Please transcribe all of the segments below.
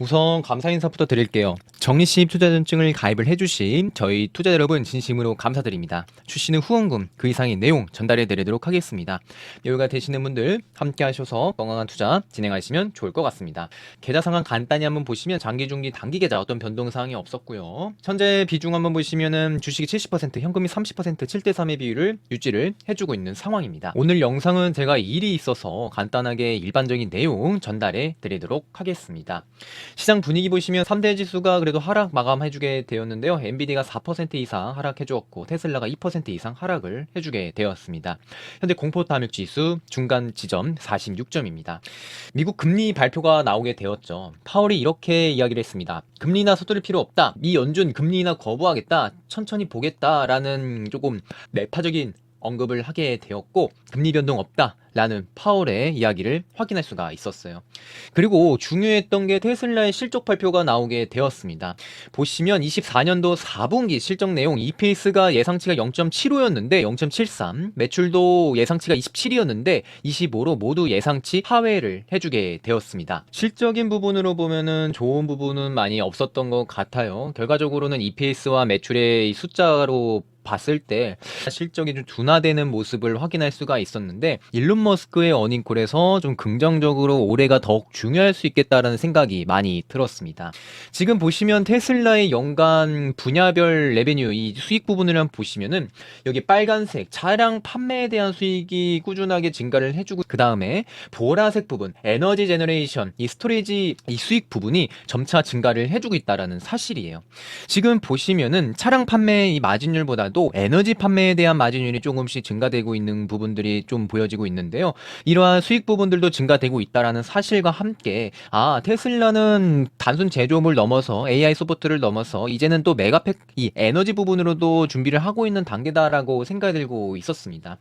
우선 감사 인사부터 드릴게요. 정리식 투자전증을 가입을 해주신 저희 투자 여러분 진심으로 감사드립니다. 주시는 후원금 그 이상의 내용 전달해 드리도록 하겠습니다. 여유가 되시는 분들 함께 하셔서 건강한 투자 진행하시면 좋을 것 같습니다. 계좌 상황 간단히 한번 보시면 장기, 중기, 단기 계좌 어떤 변동 사항이 없었고요. 현재 비중 한번 보시면은 주식이 70%, 현금이 30% 7대 3의 비율을 유지를 해주고 있는 상황입니다. 오늘 영상은 제가 일이 있어서 간단하게 일반적인 내용 전달해 드리도록 하겠습니다. 시장 분위기 보시면 3대 지수가 그래도 하락 마감해주게 되었는데요. 엔비디가 4% 이상 하락해주었고 테슬라가 2% 이상 하락을 해주게 되었습니다. 현재 공포 탐욕 지수 중간 지점 46점입니다. 미국 금리 발표가 나오게 되었죠. 파월이 이렇게 이야기를 했습니다. 금리나 서두를 필요 없다. 미 연준 금리나 거부하겠다. 천천히 보겠다라는 조금 매파적인 언급을 하게 되었고 금리 변동 없다. 라는 파월의 이야기를 확인할 수가 있었어요. 그리고 중요했던 게 테슬라의 실적 발표가 나오게 되었습니다. 보시면 24년도 4분기 실적 내용 EPS가 예상치가 0.75였는데 0.73, 매출도 예상치가 27이었는데 25로 모두 예상치 하회를 해주게 되었습니다. 실적인 부분으로 보면은 좋은 부분은 많이 없었던 것 같아요. 결과적으로는 EPS와 매출의 이 숫자로 봤을 때 실적이 좀 둔화되는 모습을 확인할 수가 있었는데 일론 머스크의 어닝콜에서 좀 긍정적으로 올해가 더욱 중요할 수 있겠다라는 생각이 많이 들었습니다. 지금 보시면 테슬라의 연간 분야별 레베뉴 이 수익 부분을 한번 보시면은 여기 빨간색 차량 판매에 대한 수익이 꾸준하게 증가를 해주고 그 다음에 보라색 부분 에너지 제너레이션 이 스토리지 이 수익 부분이 점차 증가를 해주고 있다라는 사실이에요. 지금 보시면은 차량 판매 이 마진율보다도 에너지 판매에 대한 마진율이 조금씩 증가되고 있는 부분들이 좀 보여지고 있는데요. 이러한 수익 부분들도 증가되고 있다라는 사실과 함께 아 테슬라는 단순 제조업을 넘어서 AI 소프트를 넘어서 이제는 또 메가팩 이 에너지 부분으로도 준비를 하고 있는 단계다라고 생각이 들고 있었습니다.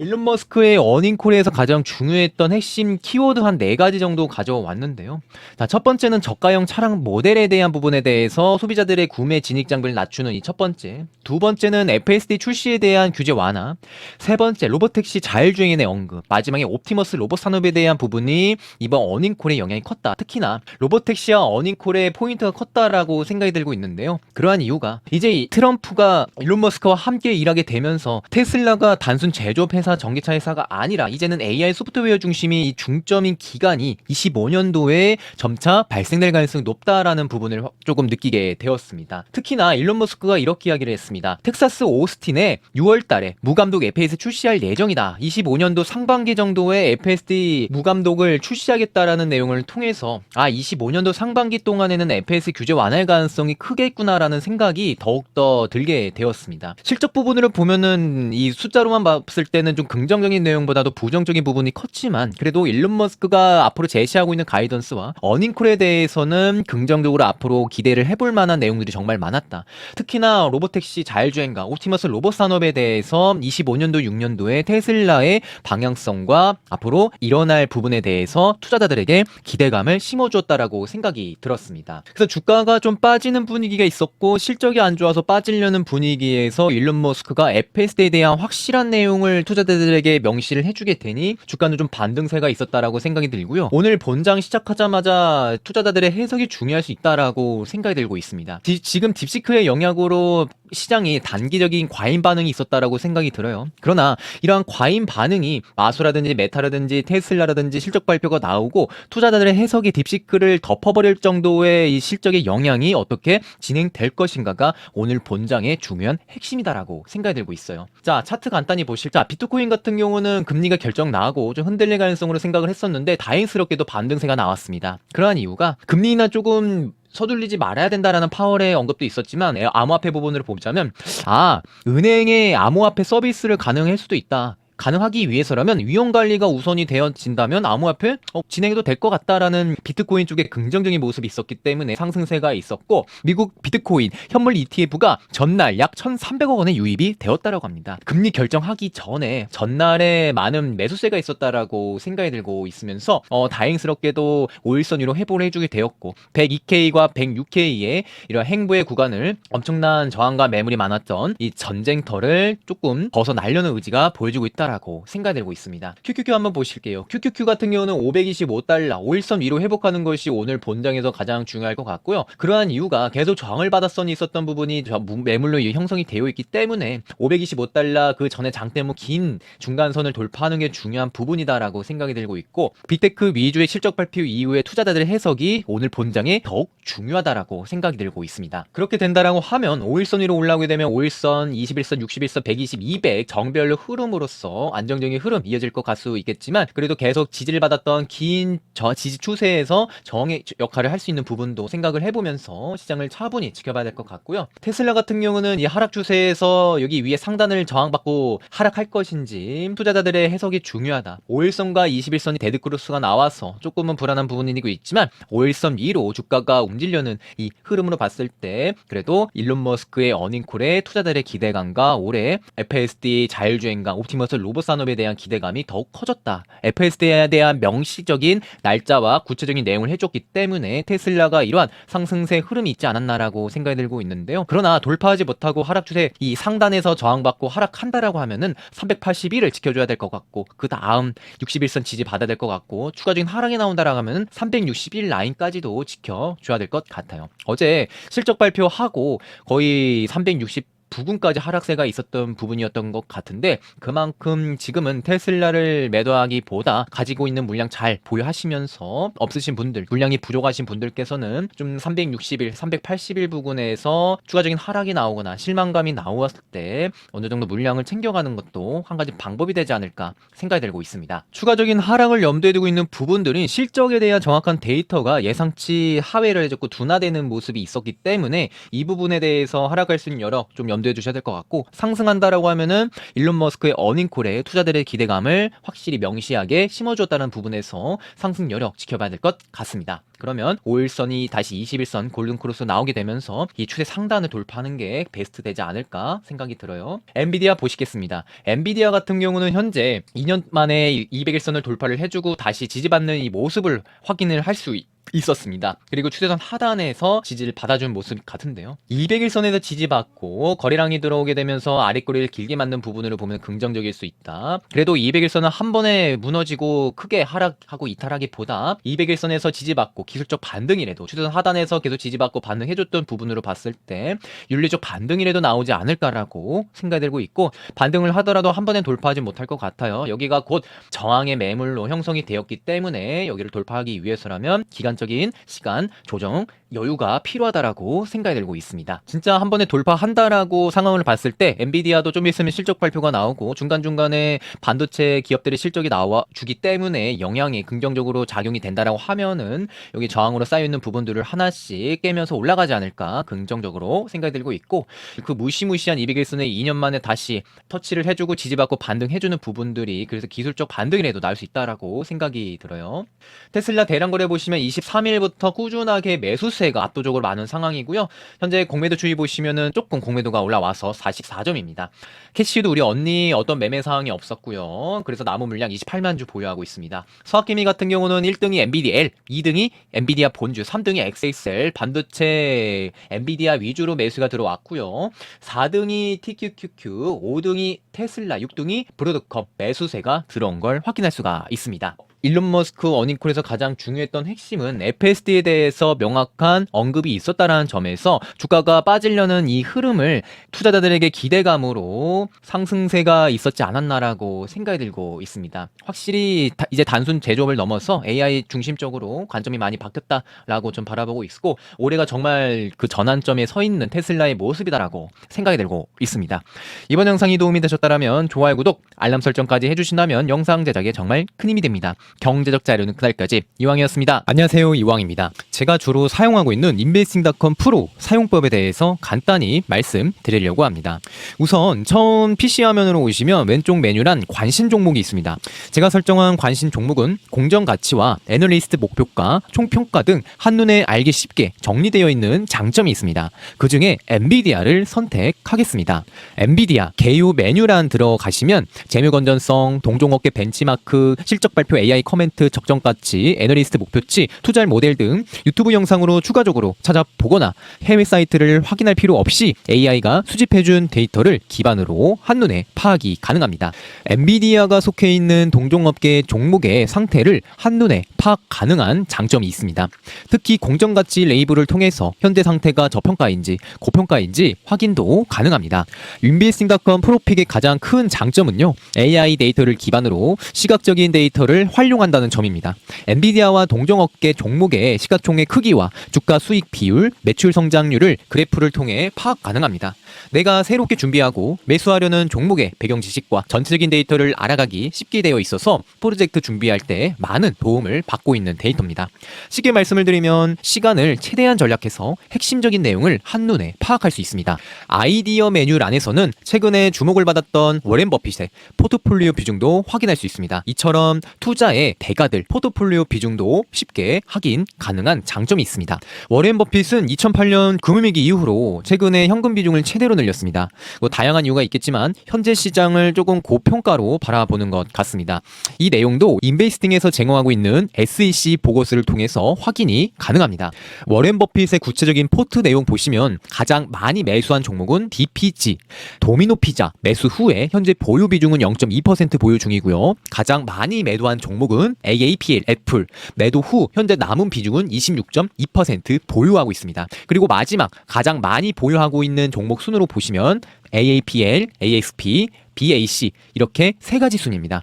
일론 머스크의 어닝콜에서 가장 중요했던 핵심 키워드 한 네 가지 정도 가져왔는데요. 자, 첫 번째는 저가형 차량 모델에 대한 부분에 대해서 소비자들의 구매 진입 장벽을 낮추는 이 첫 번째. 두 번째는 FSD 출시에 대한 규제 완화. 세 번째, 로봇 택시 자율주행에 대한 언급. 마지막에 옵티머스 로봇 산업에 대한 부분이 이번 어닝콜의 영향이 컸다. 특히나 로봇 택시와 어닝콜의 포인트가 컸다라고 생각이 들고 있는데요. 그러한 이유가 이제 이 트럼프가 일론 머스크와 함께 일하게 되면서 테슬라가 단순 제조업 회사, 전기차 회사가 아니라 이제는 AI 소프트웨어 중심이 이 중점인 기간이 25년도에 점차 발생될 가능성이 높다라는 부분을 조금 느끼게 되었습니다. 특히나 일론 머스크가 이렇게 이야기를 했습니다. 텍사 스 오스틴에 6월 달에 무감독 FS 출시할 예정이다. 25년도 상반기 정도에 FSD 무감독을 출시하겠다라는 내용을 통해서 아 25년도 상반기 동안에는 FS 규제 완화할 가능성이 크겠구나라는 생각이 더욱더 들게 되었습니다. 실적 부분으로 보면은 이 숫자로만 봤을 때는 좀 긍정적인 내용보다도 부정적인 부분이 컸지만 그래도 일론 머스크가 앞으로 제시하고 있는 가이던스와 어닝콜에 대해서는 긍정적으로 앞으로 기대를 해볼 만한 내용들이 정말 많았다. 특히나 로보택시 자율주행 과 옵티머스 로봇 산업에 대해서 25년도 6년도에 테슬라의 방향성과 앞으로 일어날 부분에 대해서 투자자들에게 기대감을 심어주었다라고 생각이 들었습니다. 그래서 주가가 좀 빠지는 분위기가 있었고 실적이 안 좋아서 빠지려는 분위기에서 일론 머스크가 FSD에 대한 확실한 내용을 투자자들에게 명시를 해주게 되니 주가는 좀 반등세가 있었다라고 생각이 들고요. 오늘 본장 시작하자마자 투자자들의 해석이 중요할 수 있다라고 생각이 들고 있습니다. 디- 지금 딥시크의 영향으로 시장이 단 기적인 과잉 반응이 있었다라고 생각이 들어요. 그러나 이러한 과잉 반응이 마소라든지 메타라든지 테슬라라든지 실적 발표가 나오고 투자자들의 해석이 딥시크를 덮어버릴 정도의 이 실적의 영향이 어떻게 진행될 것인가가 오늘 본장의 중요한 핵심이다라고 생각이 들고 있어요. 자, 차트 간단히 보실 자, 비트코인 같은 경우는 금리가 결정 나고 좀 흔들릴 가능성으로 생각을 했었는데 다행스럽게도 반등세가 나왔습니다. 그러한 이유가 금리 나 조금 서둘리지 말아야 된다라는 파월의 언급도 있었지만 에, 암호화폐 부분으로 보자면 아 은행의 암호화폐 서비스를 가능할 수도 있다. 가능하기 위해서라면 위험 관리가 우선이 되어진다면 암호화폐 어, 진행해도 될 것 같다라는 비트코인 쪽에 긍정적인 모습이 있었기 때문에 상승세가 있었고 미국 비트코인 현물 ETF가 전날 약 1,300억 원의 유입이 되었다라고 합니다. 금리 결정하기 전에 전날에 많은 매수세가 있었다라고 생각이 들고 있으면서 어, 다행스럽게도 5일선 위로 회복을 해주게 되었고 102K와 106K의 이런 행보의 구간을 엄청난 저항과 매물이 많았던 이 전쟁터를 조금 벗어나려는 의지가 보여주고 있다라고 않을까라고 생각되고 있습니다. QQQ 한번 보실게요. QQQ 같은 경우는 525달러 5일선 위로 회복하는 것이 오늘 본장에서 가장 중요할 것 같고요. 그러한 이유가 계속 저항을 받았선이 있었던 부분이 매물로 이 형성이 되어 있기 때문에 525달러 그 전에 장대모 긴 중간선을 돌파하는 게 중요한 부분이다라고 생각이 들고 있고 빅테크 위주의 실적 발표 이후에 투자자들의 해석이 오늘 본장에 더욱 중요하다라고 생각이 들고 있습니다. 그렇게 된다라고 하면 5일선 위로 올라오게 되면 5일선, 21선, 61선, 120, 200 정별로 흐름으로 서 안정적인 흐름 이어질 것 같을 수 있겠지만 그래도 계속 지지를 받았던 긴 저 지지 추세에서 저항의 역할을 할 수 있는 부분도 생각을 해보면서 시장을 차분히 지켜봐야 될 것 같고요. 테슬라 같은 경우는 이 하락 추세에서 여기 위에 상단을 저항받고 하락할 것인지 투자자들의 해석이 중요하다. 5일선과 21선이 데드크로스가 나와서 조금은 불안한 부분이고 있지만 5일선 위로 주가가 움직려는 이 흐름으로 봤을 때 그래도 일론 머스크의 어닝콜에 투자자들의 기대감과 올해 FSD 자율주행과 옵티머스 로봇 산업에 대한 기대감이 더욱 커졌다. FSD에 대한 명시적인 날짜와 구체적인 내용을 해줬기 때문에 테슬라가 이러한 상승세 흐름이 있지 않았나라고 생각이 들고 있는데요. 그러나 돌파하지 못하고 하락 추세 이 상단에서 저항받고 하락한다라고 하면은 381을 지켜줘야 될 것 같고 그 다음 61선 지지 받아야 될 것 같고 추가적인 하락이 나온다라고 하면 361 라인까지도 지켜줘야 될 것 같아요. 어제 실적 발표하고 거의 360 부근까지 하락세가 있었던 부분이었던 것 같은데 그만큼 지금은 테슬라를 매도하기보다 가지고 있는 물량 잘 보유하시면서 없으신 분들 물량이 부족하신 분들께서는 좀 360일, 380일 부근에서 추가적인 하락이 나오거나 실망감이 나왔을 때 어느 정도 물량을 챙겨가는 것도 한 가지 방법이 되지 않을까 생각이 들고 있습니다. 추가적인 하락을 염두에 두고 있는 부분들은 실적에 대한 정확한 데이터가 예상치 하회를 해줬고 둔화되는 모습이 있었기 때문에 이 부분에 대해서 하락할 수 있는 여러 좀 염 두에 두셔야 될 것 같고 상승한다라고 하면은 일론 머스크의 어닝콜에 투자들의 기대감을 확실히 명시하게 심어줬다는 부분에서 상승 여력 지켜봐야 될 것 같습니다. 그러면 5일선이 다시 21선 골든크로스 나오게 되면서 이 추세 상단을 돌파하는 게 베스트 되지 않을까 생각이 들어요. 엔비디아 보시겠습니다. 엔비디아 같은 경우는 현재 2년 만에 200일선을 돌파를 해주고 다시 지지받는 이 모습을 확인을 할 수 있었습니다. 그리고 추세선 하단에서 지지를 받아준 모습 같은데요. 200일선에서 지지받고 거래량이 들어오게 되면서 아랫꼬리를 길게 만든 부분으로 보면 긍정적일 수 있다. 그래도 200일선은 한 번에 무너지고 크게 하락하고 이탈하기보다 200일선에서 지지받고 기술적 반등이라도 추세선 하단에서 계속 지지받고 반등해줬던 부분으로 봤을 때 윤리적 반등이라도 나오지 않을까라고 생각이 들고 있고 반등을 하더라도 한 번에 돌파하지 못할 것 같아요. 여기가 곧 저항의 매물로 형성이 되었기 때문에 여기를 돌파하기 위해서라면 기간 적인 시간 조정 여유가 필요하다라고 생각이 들고 있습니다. 진짜 한 번에 돌파한다라고 상황을 봤을 때 엔비디아도 좀 있으면 실적 발표가 나오고 중간중간에 반도체 기업들의 실적이 나와 주기 때문에 영향이 긍정적으로 작용이 된다라고 하면은 여기 저항으로 쌓여 있는 부분들을 하나씩 깨면서 올라가지 않을까 긍정적으로 생각이 들고 있고 그 무시무시한 200일선에 2년 만에 다시 터치를 해주고 지지받고 반등해주는 부분들이 그래서 기술적 반등이라도 나올 수 있다라고 생각이 들어요. 테슬라 대량 거래 보시면 23일부터 꾸준하게 매수세 가 압도적으로 많은 상황이고요. 현재 공매도 추이 보시면은 조금 공매도가 올라와서 44점입니다. 캐시도 우리 언니 어떤 매매 사항이 없었고요. 그래서 남은 물량 28만 주 보유하고 있습니다. 서학기미 같은 경우는 1등이 엔비디엘, 2등이 엔비디아 본주, 3등이 XXL, 반도체 엔비디아 위주로 매수가 들어왔고요. 4등이 TQQQ, 5등이 테슬라, 6등이 브로드컴 매수세가 들어온 걸 확인할 수가 있습니다. 일론 머스크 어닝콜에서 가장 중요했던 핵심은 FSD에 대해서 명확한 언급이 있었다라는 점에서 주가가 빠지려는 이 흐름을 투자자들에게 기대감으로 상승세가 있었지 않았나라고 생각이 들고 있습니다. 확실히 다- 이제 단순 제조업을 넘어서 AI 중심적으로 관점이 많이 바뀌었다라고 좀 바라보고 있고 올해가 정말 그 전환점에 서 있는 테슬라의 모습이다라고 생각이 들고 있습니다. 이번 영상이 도움이 되셨다면 좋아요, 구독, 알람 설정까지 해주신다면 영상 제작에 정말 큰 힘이 됩니다. 경제적 자료는 그날까지 이왕이었습니다. 안녕하세요, 이왕입니다. 제가 주로 사용하고 있는 인베스팅닷컴 프로 사용법에 대해서 간단히 말씀드리려고 합니다. 우선 처음 PC 화면으로 오시면 왼쪽 메뉴란 관심 종목이 있습니다. 제가 설정한 관심 종목은 공정 가치와 애널리스트 목표가, 총평가 등 한눈에 알기 쉽게 정리되어 있는 장점이 있습니다. 그 중에 엔비디아를 선택하겠습니다. 엔비디아 개요 메뉴란 들어가시면 재무 건전성, 동종업계 벤치마크, 실적 발표 AI AI 커멘트 적정 가치, 애널리스트 목표치, 투자할 모델 등 유튜브 영상으로 추가적으로 찾아보거나 해외 사이트를 확인할 필요 없이 AI가 수집해준 데이터를 기반으로 한눈에 파악이 가능합니다. 엔비디아가 속해 있는 동종업계 종목의 상태를 한눈에 파악 가능한 장점이 있습니다. 특히 공정가치 레이블을 통해서 현재 상태가 저평가인지 고평가인지 확인도 가능합니다. 윈비스팅닷컴 프로픽의 가장 큰 장점은요. AI 데이터를 기반으로 시각적인 데이터를 활용 한다는 점입니다. 엔비디아와 동종업계 종목의 시가총액 크기와 주가 수익 비율, 매출 성장률을 그래프를 통해 파악 가능합니다. 내가 새롭게 준비하고 매수하려는 종목의 배경 지식과 전체적인 데이터를 알아가기 쉽게 되어 있어서 프로젝트 준비할 때 많은 도움을 받고 있는 데이터입니다. 쉽게 말씀을 드리면 시간을 최대한 전략해서 핵심적인 내용을 한눈에 파악할 수 있습니다. 아이디어 메뉴란에서는 최근에 주목을 받았던 워렌 버핏의 포트폴리오 비중도 확인할 수 있습니다. 이처럼 투자 의 대가들 포트폴리오 비중도 쉽게 확인 가능한 장점이 있습니다. 워렌 버핏은 2008년 금융위기 이후로 최근에 현금 비중을 최대로 늘렸습니다. 뭐 다양한 이유가 있겠지만 현재 시장을 조금 고평가로 바라보는 것 같습니다. 이 내용도 인베이스팅에서 제공하고 있는 SEC 보고서를 통해서 확인이 가능합니다. 워렌 버핏의 구체적인 포트 내용 보시면 가장 많이 매수한 종목은 DPG, 도미노 피자 매수 후에 현재 보유 비중은 0.2% 보유 중이고요. 가장 많이 매도한 종목은 AAPL 애플 매도 후 현재 남은 비중은 26.2% 보유하고 있습니다. 그리고 마지막 가장 많이 보유하고 있는 종목 순으로 보시면 AAPL, AXP, BAC 이렇게 세 가지 순입니다.